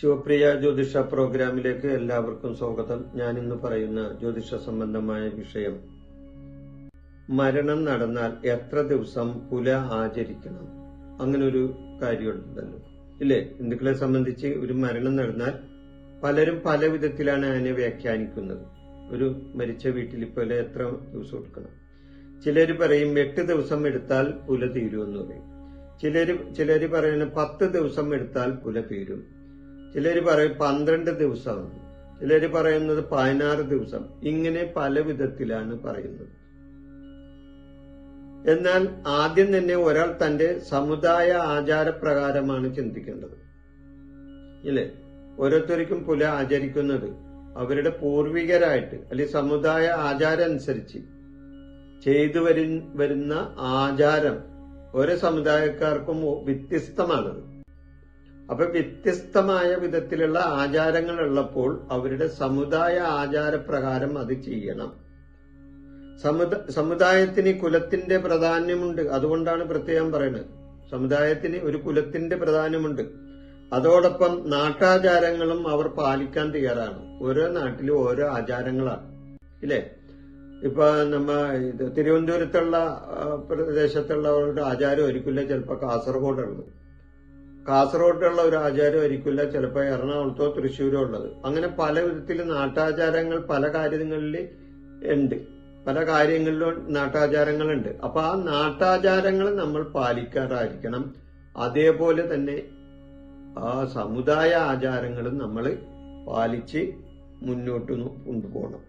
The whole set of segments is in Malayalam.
ശിവപ്രിയ ജ്യോതിഷ പ്രോഗ്രാമിലേക്ക് എല്ലാവർക്കും സ്വാഗതം. ഞാൻ ഇന്ന് പറയുന്ന ജ്യോതിഷ സംബന്ധമായ വിഷയം മരണം നടന്നാൽ എത്ര ദിവസം പുല ആചരിക്കണം? അങ്ങനെ ഒരു കാര്യമുണ്ടല്ലോ. ഇല്ലേ? ഹിന്ദുക്കളെ സംബന്ധിച്ച് ഒരു മരണം നടന്നാൽ പലരും പല വിധത്തിലാണ് അതിനെ വ്യാഖ്യാനിക്കുന്നത്. ഒരു മരിച്ച വീട്ടിൽ പോലെ എത്ര ദിവസം എടുക്കണം? ചിലർ പറയും എട്ട് ദിവസം എടുത്താൽ പുല തീരുമെന്ന് പറയും. ചിലര് ചിലര് പറയുന്ന പത്ത് ദിവസം എടുത്താൽ പുല തീരും. ചിലര് പറയും പന്ത്രണ്ട് ദിവസമാണ് ചിലർ പറയുന്നത് പതിനാറ് ദിവസം. ഇങ്ങനെ പല വിധത്തിലാണ് പറയുന്നത്. എന്നാൽ ആദ്യം തന്നെ ഒരാൾ തന്റെ സമുദായ ആചാരപ്രകാരമാണ് ചിന്തിക്കേണ്ടത്. ഇല്ലേ? ഓരോരുത്തർക്കും പുല ആചരിക്കുന്നത് അവരുടെ പൂർവികരായിട്ട് അല്ലെങ്കിൽ സമുദായ ആചാരം അനുസരിച്ച് ചെയ്തു വരു വരുന്ന ആചാരം ഓരോ സമുദായക്കാർക്കും വ്യത്യസ്തമാണത്. അപ്പൊ വ്യത്യസ്തമായ വിധത്തിലുള്ള ആചാരങ്ങൾ ഉള്ളപ്പോൾ അവരുടെ സമുദായ ആചാരപ്രകാരം അത് ചെയ്യണം. സമുദ സമുദായത്തിന് കുലത്തിന്റെ പ്രാധാന്യമുണ്ട്. അതുകൊണ്ടാണ് പ്രത്യേകം പറയുന്നത്. സമുദായത്തിന് ഒരു കുലത്തിന്റെ പ്രാധാന്യമുണ്ട്. അതോടൊപ്പം നാട്ടാചാരങ്ങളും അവർ പാലിക്കാൻ തയ്യാറാണ്. ഓരോ നാട്ടിലും ഓരോ ആചാരങ്ങളാണ്. ഇല്ലേ? ഇപ്പൊ നമ്മ തിരുവനന്തപുരത്തുള്ള പ്രദേശത്തുള്ളവരുടെ ആചാരം ഒരിക്കലും ചിലപ്പോ കാസർഗോഡുള്ളത് കാസർഗോഡുള്ള ഒരു ആചാരം ഒരിക്കില്ല ചിലപ്പോൾ എറണാകുളത്തോ തൃശ്ശൂരോ ഉള്ളത്. അങ്ങനെ പല വിധത്തിൽ നാട്ടാചാരങ്ങൾ പല കാര്യങ്ങളിൽ ഉണ്ട്. പല കാര്യങ്ങളിലും നാട്ടാചാരങ്ങളുണ്ട്. അപ്പൊ ആ നാട്ടാചാരങ്ങൾ നമ്മൾ പാലിക്കാറായിരിക്കണം. അതേപോലെ തന്നെ ആ സമുദായ ആചാരങ്ങളും നമ്മൾ പാലിച്ച് മുന്നോട്ട് കൊണ്ടുപോകണം.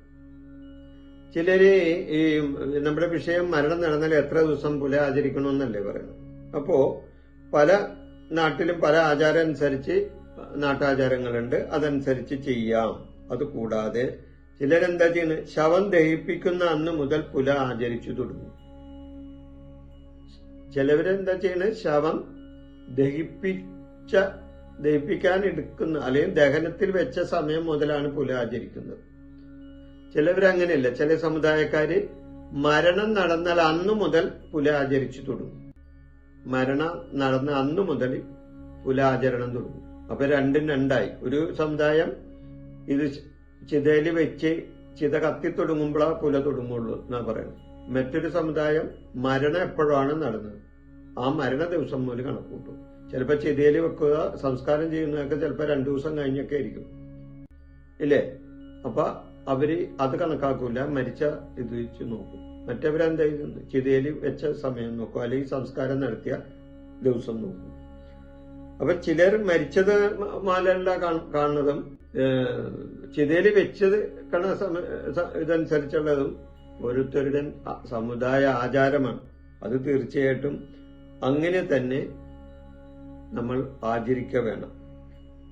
ചിലര് ഈ നമ്മുടെ വിഷയം മരണം നടന്നാൽ എത്ര ദിവസം പുല ആചരിക്കണമെന്നല്ലേ പറയുന്നത് അപ്പോ പല നാട്ടിലും പല ആചാരം അനുസരിച്ച് നാട്ടാചാരങ്ങളുണ്ട്. അതനുസരിച്ച് ചെയ്യാം. അത് കൂടാതെ ചിലരെന്താ ചെയ്യുന്നത് ശവം ദഹിപ്പിക്കുന്ന അന്ന് മുതൽ പുല ആചരിച്ചു തുടങ്ങും. ചിലവരെന്താ ചെയ്യുന്നത് ശവം ദഹിപ്പിച്ച ദഹിപ്പിക്കാൻ എടുക്കുന്ന അല്ലെങ്കിൽ ദഹനത്തിൽ വെച്ച സമയം മുതലാണ് പുല ആചരിക്കുന്നത്. ചിലവരങ്ങനെയല്ല. ചില സമുദായക്കാര് മരണം നടന്നാൽ അന്നു മുതൽ പുല ആചരിച്ചു തുടങ്ങും. മരണം നടന്ന അന്നു മുതൽ കുലാചരണം തുടങ്ങും. അപ്പൊ രണ്ടും രണ്ടായി. ഒരു സമുദായം ഇത് ചിതയിൽ വെച്ച് ചിത കത്തി തുടങ്ങുമ്പോഴാ കുല തുടങ്ങുള്ളൂ എന്നാ പറയുന്നത്. മറ്റൊരു സമുദായം മരണം എപ്പോഴാണ് നടന്നത്? ആ മരണ ദിവസം മുതൽ കണക്കൂട്ടും ചിലപ്പോ ചിതയിൽ വെക്കുക സംസ്കാരം ചെയ്യുന്നതൊക്കെ ചിലപ്പോ രണ്ടു ദിവസം കഴിഞ്ഞൊക്കെ ആയിരിക്കും. ഇല്ലേ? അപ്പൊ അവർ അത് കണക്കാക്കൂല മരിച്ച ഇത് വെച്ച് നോക്കും. മറ്റവരെന്താ ചെയ്യുന്നത് ചിതയിൽ വെച്ച സമയം നോക്കും. അല്ലെങ്കിൽ സംസ്കാരം നടത്തിയ ദിവസം നോക്കും. അപ്പൊ ചിലർ മരിച്ചത് മാലല്ല കാണ്- കാണുന്നതും ചിതയിൽ വെച്ചത് കണ ഇതനുസരിച്ചുള്ളതും ഓരോരുത്തരുടെ സമുദായ ആചാരമാണ്. അത് തീർച്ചയായിട്ടും അങ്ങനെ തന്നെ നമ്മൾ ആചരിക്ക വേണം.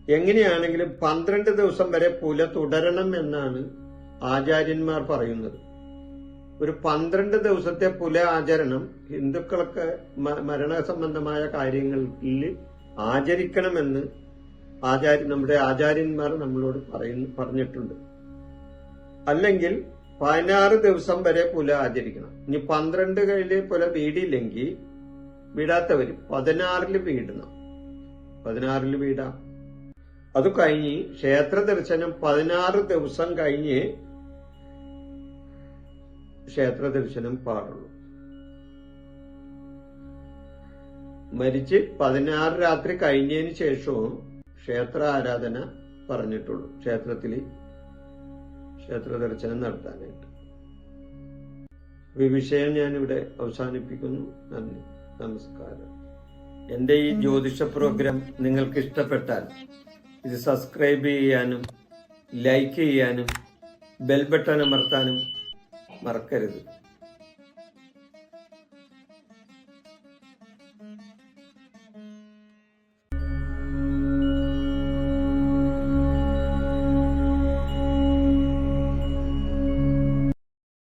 എങ്ങനെയാണെങ്കിലും പന്ത്രണ്ട് ദിവസം വരെ പുല തുടരണം എന്നാണ് ആചാര്യന്മാർ പറയുന്നത്. ഒരു പന്ത്രണ്ട് ദിവസത്തെ പുല ആചരണം ഹിന്ദുക്കളൊക്കെ മരണ സംബന്ധമായ കാര്യങ്ങളിൽ ആചരിക്കണമെന്ന് ആചാര്യ നമ്മുടെ ആചാര്യന്മാർ നമ്മളോട് പറയുന്നു പറഞ്ഞിട്ടുണ്ട്. അല്ലെങ്കിൽ പതിനാറ് ദിവസം വരെ പുല ആചരിക്കണം. ഇനി പന്ത്രണ്ട് കയ്യിൽ പുല വീടിയില്ലെങ്കിൽ വീടാത്തവര് പതിനാറിൽ വീടണം. പതിനാറിൽ വീടാം. അത് കഴിഞ്ഞ് ക്ഷേത്ര ദർശനം പതിനാറ് ദിവസം കഴിഞ്ഞ് ക്ഷേത്ര ദർശനം പാടുള്ളൂ. മരിച്ച് പതിനാറ് രാത്രി കഴിഞ്ഞതിന് ശേഷവും ക്ഷേത്ര ആരാധന പറഞ്ഞിട്ടുള്ളൂ. ക്ഷേത്രത്തിൽ ക്ഷേത്ര ദർശനം നടത്താനായിട്ട്. ഈ വിഷയം ഞാനിവിടെ അവസാനിപ്പിക്കുന്നു. നന്ദി. നമസ്കാരം. എന്റെ ഈ ജ്യോതിഷ പ്രോഗ്രാം നിങ്ങൾക്ക് ഇഷ്ടപ്പെട്ടാൽ ഇത് സബ്സ്ക്രൈബ് ചെയ്യാനും ലൈക്ക് ചെയ്യാനും ബെൽ ബട്ടൺ അമർത്താനും മറക്കരുത്.